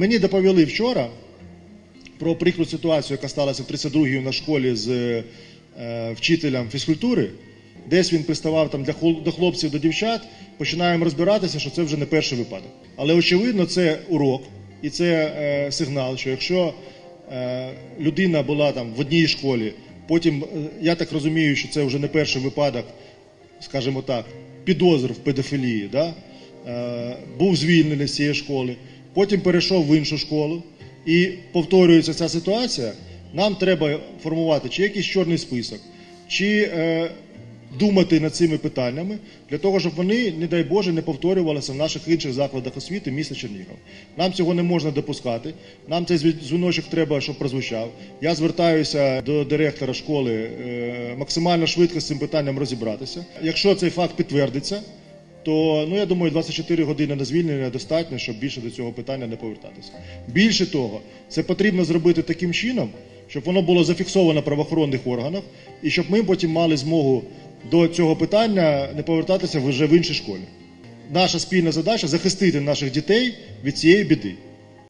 Мені доповіли вчора про прикру ситуацію, яка сталася в 32-й на школі з е, вчителем фізкультури. Десь він приставав там для до хлопців, до дівчат. Починаємо розбиратися, що це вже не перший випадок. Але очевидно, це урок і це е, сигнал, що якщо е, людина була там в одній школі, потім е, я так розумію, що це вже не перший випадок, скажімо так, підозр в педофілії, да? е, був звільнений з цієї школи, потім перейшов в іншу школу і повторюється ця ситуація, нам треба формувати чи якийсь чорний список, чи е, думати над цими питаннями для того, щоб вони, не дай Боже, не повторювалися в наших інших закладах освіти міста Чернігів. Нам цього не можна допускати. Нам цей зві- дзвіночок треба, щоб прозвучав. Я звертаюся до директора школи е, максимально швидко з цим питанням розібратися. Якщо цей факт підтвердиться, то ну я думаю, 24 години на звільнення достатньо, щоб більше до цього питання не повертатися. Більше того, це потрібно зробити таким чином, щоб воно було зафіксовано в правоохоронних органах, і щоб ми потім мали змогу до цього питання не повертатися вже в іншій школі. Наша спільна задача захистити наших дітей від цієї біди.